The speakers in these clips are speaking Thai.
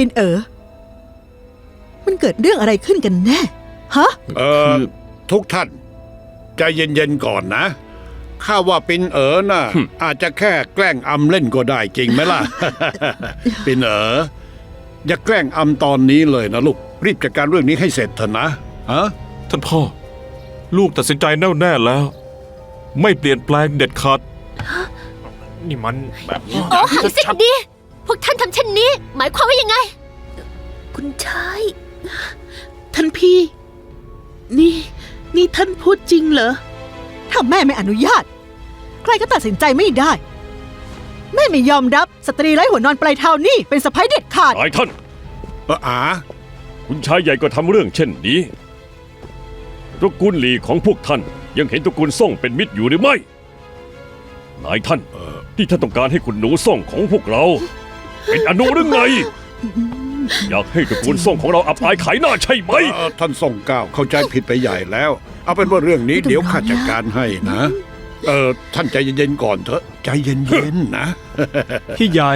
ปินเอ๋อ มันเกิดเรื่องอะไรขึ้นกันแน่ ฮะ เออทุกท่านใจเย็นๆก่อนนะ ข้าว่าปินเอ๋อน่ะ อาจจะแค่แกล้งอำเล่นก็ได้จริงไหมล่ะ ปินเอ๋ออย่าแกล้งอำตอนนี้เลยนะลูก รีบจัดการเรื่องนี้ให้เสร็จเถอะนะฮะท่านพ่อ ลูกตัดสินใจแน่วแน่แล้ว ไม่เปลี่ยนแปลงเด็ดขาดนี่มันแบบนี้โอ้หังสิดีพ วกท่านทำเช่นนี้ หมายความว่ายังไง คุณชาย ท่านพี่ นี่ นี่ท่านพูดจริงเหรอ ถ้าแม่ไม่อนุญาต ใครก็ตัดสินใจไม่ได้ แม่ไม่ยอมรับสตรีไร้หัวนอนปลายเท้านี่เป็นสะพ้ยเด็ดขาด นายท่าน เอออาคุณชายใหญ่ก็ทำเรื่องเช่นนี้ ตระกูลหลีของพวกท่านยังเห็นตระกูลซ่งเป็นมิตรอยู่หรือไม่ นายท่านที่ท่านต้องการให้คุณหนูซ่งของพวกเรา เป็นอนุหรือไง อยากให้ตระกูลซ่งของเราอับอายขายหน้าใช่ไหม เอ่อท่านส่งก้าวเข้าใจผิดไปใหญ่แล้ว เอาเป็นว่าเรื่องนี้ไม่ต้องเดี๋ยวข้าร้องนะจัดการให้นะ เออท่านใจเย็นๆก่อนเถอะใจเย็นๆนะ พี่ใหญ่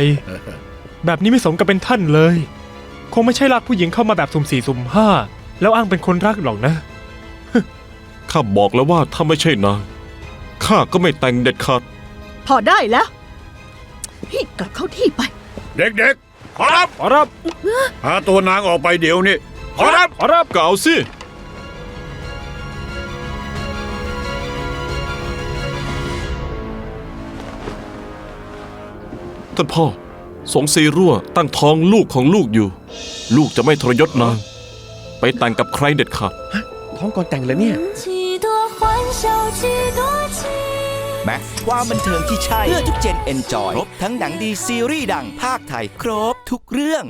แบบนี้ไม่สมกับเป็นท่านเลย คงไม่ใช่ลากผู้หญิงเข้ามาแบบสุ่มสี่สุ่มห้าแล้วอ้างเป็นคนรักหรอกนะ ข้าบอกแล้วว่าถ้าไม่ใช่นางข้าก็ไม่แต่งเด็ดขาด พอได้แล้ว พี่กลับเข้าที่ไป เด็กๆ ขอรับ ขอรับ พาตัวนางออกไปเดี๋ยวนี้ขอรับ ขอรับ ก็เอาสิ ท่านพ่อ สงซีรั่วตั้งท้องลูกของลูกอยู่ ลูกจะไม่ทรยศนาง ไปแต่งกับใครเด็ดขาด ท้องก่อนแต่งเลยเนี่ย 几多欢笑几多情 แม็กความบันเทิงที่ใช่ เพื่อทุกเจนเอนจอย ครบทั้งหนังดีซีรีส์ดังภาคไทย ครบทุกเรื่อง